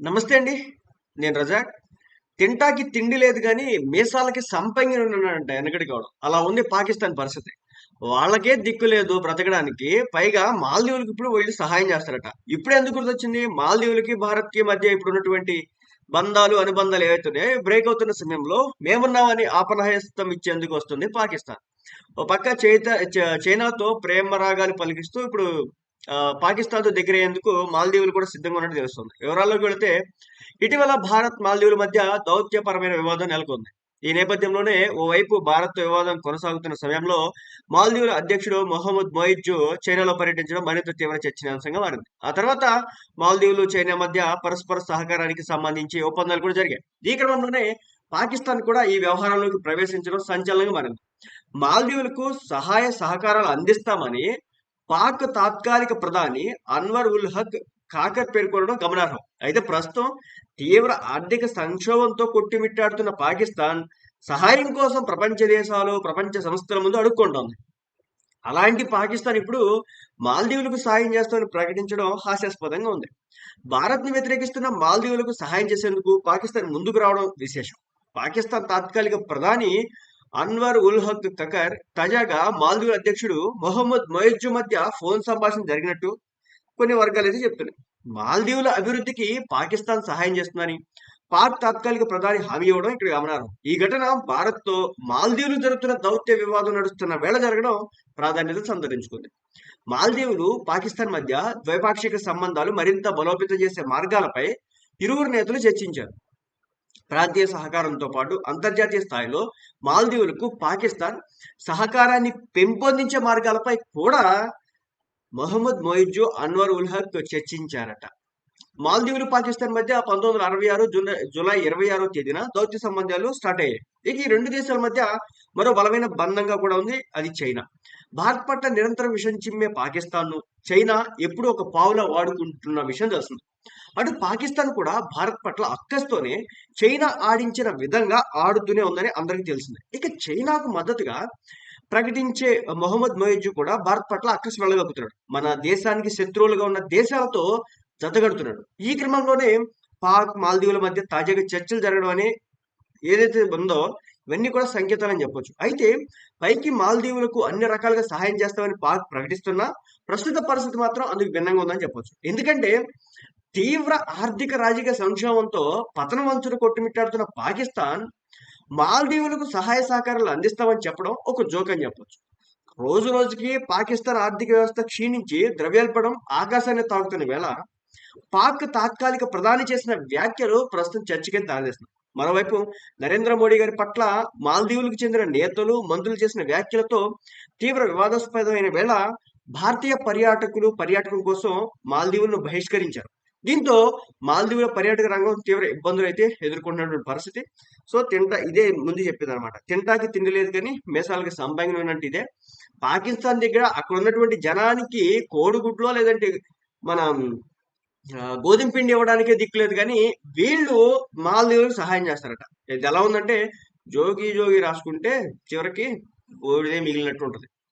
నమస్తే అండి నేను రజాక్ తింటాకి తిండి లేదు కానీ మీసాలకి సంపంగి ఉన్నాడంట వెనకటి కావడం అలా ఉంది పాకిస్తాన్ పరిస్థితి. వాళ్ళకే దిక్కు లేదు బ్రతకడానికి పైగా మాల్దీవులకు ఇప్పుడు వీళ్ళు సహాయం చేస్తారట. ఇప్పుడు ఎందుకు గుర్తొచ్చింది? మాల్దీవులకి భారత్కి మధ్య ఇప్పుడు ఉన్నటువంటి బంధాలు అనుబంధాలు ఏవైతున్నాయో బ్రేక్ అవుతున్న సమయంలో మేమున్నామని ఆపనహస్తం ఇచ్చేందుకు వస్తుంది పాకిస్తాన్. ఓ పక్క చైత చ- చైనాతో ప్రేమ రాగాలు పలికిస్తూ ఇప్పుడు పాకిస్తాన్తో దగ్గర అయ్యేందుకు మాల్దీవులు కూడా సిద్ధంగా ఉన్నట్టు తెలుస్తుంది. వివరాల్లోకి వెళితే ఇటీవల భారత్ మాల్దీవుల మధ్య దౌత్యపరమైన వివాదం నెలకొంది. ఈ నేపథ్యంలోనే ఓవైపు భారత్ వివాదం కొనసాగుతున్న సమయంలో మాల్దీవుల అధ్యక్షుడు మొహమ్మద్ మొయిజు చైనాలో పర్యటించడం మరింత తీవ్ర చర్చనీయాంశంగా మారింది. ఆ తర్వాత మాల్దీవులు చైనా మధ్య పరస్పర సహకారానికి సంబంధించి ఒప్పందాలు కూడా జరిగాయి. ఈ క్రమంలోనే పాకిస్తాన్ కూడా ఈ వ్యవహారంలోకి ప్రవేశించడం సంచలనంగా మారింది. మాల్దీవులకు సహాయ సహకారాలు అందిస్తామని పాక్ తాత్కాలిక ప్రధాని అన్వర్ ఉల్ హక్ ఖాకర్ పేర్కొనడం గమనార్హం. అయితే ప్రస్తుతం తీవ్ర ఆర్థిక సంక్షోభంతో కొట్టిమిట్టాడుతున్న పాకిస్తాన్ సహాయం కోసం ప్రపంచ దేశాలు ప్రపంచ సంస్థల ముందు అడుక్కుంటోంది. అలాంటి పాకిస్తాన్ ఇప్పుడు మాల్దీవులకు సహాయం చేస్తామని ప్రకటించడం హాస్యాస్పదంగా ఉంది. భారత్ని వ్యతిరేకిస్తున్న మాల్దీవులకు సహాయం చేసేందుకు పాకిస్తాన్ ముందుకు రావడం విశేషం. పాకిస్తాన్ తాత్కాలిక ప్రధాని అన్వర్ ఉల్ హక్ తకర్ తాజాగా మాల్దీవుల అధ్యక్షుడు మొహమ్మద్ మొయిజు మధ్య ఫోన్ సంభాషణ జరిగినట్టు కొన్ని వర్గాలు అయితే చెప్తున్నాయి. మాల్దీవుల అభివృద్ధికి పాకిస్తాన్ సహాయం చేస్తుందని పాక్ తాత్కాలిక ప్రధాని హామీ ఇవ్వడం ఇక్కడ గమనార్హం. ఈ ఘటన భారత్తో మాల్దీవులు జరుగుతున్న దౌత్య వివాదం నడుస్తున్న వేళ జరగడం ప్రాధాన్యత సంతరించుకుంది. మాల్దీవులు పాకిస్తాన్ మధ్య ద్వైపాక్షిక సంబంధాలు మరింత బలోపేతం చేసే మార్గాలపై ఇరువురు నేతలు చర్చించారు. ప్రాంతీయ సహకారంతో పాటు అంతర్జాతీయ స్థాయిలో మాల్దీవులకు పాకిస్తాన్ సహకారాన్ని పెంపొందించే మార్గాలపై కూడా మొహమ్మద్ మొయిజు అన్వర్ ఉల్ హక్ చర్చించారట. మాల్దీవులు పాకిస్తాన్ మధ్య పంతొమ్మిది వందల అరవై ఆరు జూలై జూలై ఇరవై ఆరో తేదీన దౌత్య సంబంధాలు స్టార్ట్ అయ్యాయి. ఇక ఈ రెండు దేశాల మధ్య మరో బలమైన బంధంగా కూడా ఉంది అది చైనా. భారత్ పట్ల నిరంతరం విషయం చిమ్మే పాకిస్తాన్ను చైనా ఎప్పుడూ ఒక పావులా వాడుకుంటున్న విషయం తెలుస్తుంది. అటు పాకిస్తాన్ కూడా భారత్ పట్ల అక్కస్తోనే చైనా ఆడించిన విధంగా ఆడుతూనే ఉందని అందరికీ తెలిసిందే. ఇక చైనాకు మద్దతుగా ప్రకటించే మొహమ్మద్ మొయిజు కూడా భారత్ పట్ల అక్కసు వెళ్ళగలుగుతున్నాడు. మన దేశానికి శత్రువులుగా ఉన్న దేశాలతో జతగడుతున్నాడు ఈ క్రమంలోనే పాక్ మాల్దీవుల మధ్య తాజాగా చర్చలు జరగడం అనే ఏదైతే ఉందో ఇవన్నీ కూడా సంకేతాలని చెప్పొచ్చు. అయితే పైకి మాల్దీవులకు అన్ని రకాలుగా సహాయం చేస్తామని పాక్ ప్రకటిస్తున్నా ప్రస్తుత పరిస్థితి మాత్రం అందుకు భిన్నంగా ఉందని చెప్పొచ్చు. ఎందుకంటే తీవ్ర ఆర్థిక రాజకీయ సంక్షోభంతో పతనం వంచును కొట్టుమిట్టాడుతున్న పాకిస్తాన్ మాల్దీవులకు సహాయ సహకారాలు అందిస్తామని చెప్పడం ఒక జోక్ అని చెప్పొచ్చు. రోజు రోజుకి పాకిస్తాన్ ఆర్థిక వ్యవస్థ క్షీణించి ద్రవ్యోల్బణం ఆకాశాన్ని తాకుతున్న వేళ పాక్ తాత్కాలిక ప్రధాని చేసిన వ్యాఖ్యలు ప్రస్తుతం చర్చకే దారితీస్తున్నాయి మరోవైపు నరేంద్ర మోడీ గారి పట్ల మాల్దీవులకు చెందిన నేతలు మంత్రులు చేసిన వ్యాఖ్యలతో తీవ్ర వివాదాస్పదమైన వేళ భారతీయ పర్యాటకులు పర్యాటకం కోసం మాల్దీవులను బహిష్కరించారు. దీంతో మాల్దీవుల పర్యాటక రంగం తీవ్ర ఇబ్బందులు అయితే ఎదుర్కొంటున్నటువంటి పరిస్థితి. సో తింటా ఇదే ముందు చెప్పింది అనమాట తింటాకి తిండి లేదు కానీ మేసాలకి సంబంధం ఉన్నట్టు ఇదే. పాకిస్తాన్ దగ్గర అక్కడ ఉన్నటువంటి జనానికి కోడిగుడ్లో లేదంటే మన గోధుమ పిండి ఇవ్వడానికే దిక్కులేదు కానీ వీళ్ళు మాల్దీవులకు సహాయం చేస్తారట. ఇది ఎలా ఉందంటే జోగి జోగి రాసుకుంటే చివరికి ఓడిదే మిగిలినట్టు ఉంటుంది.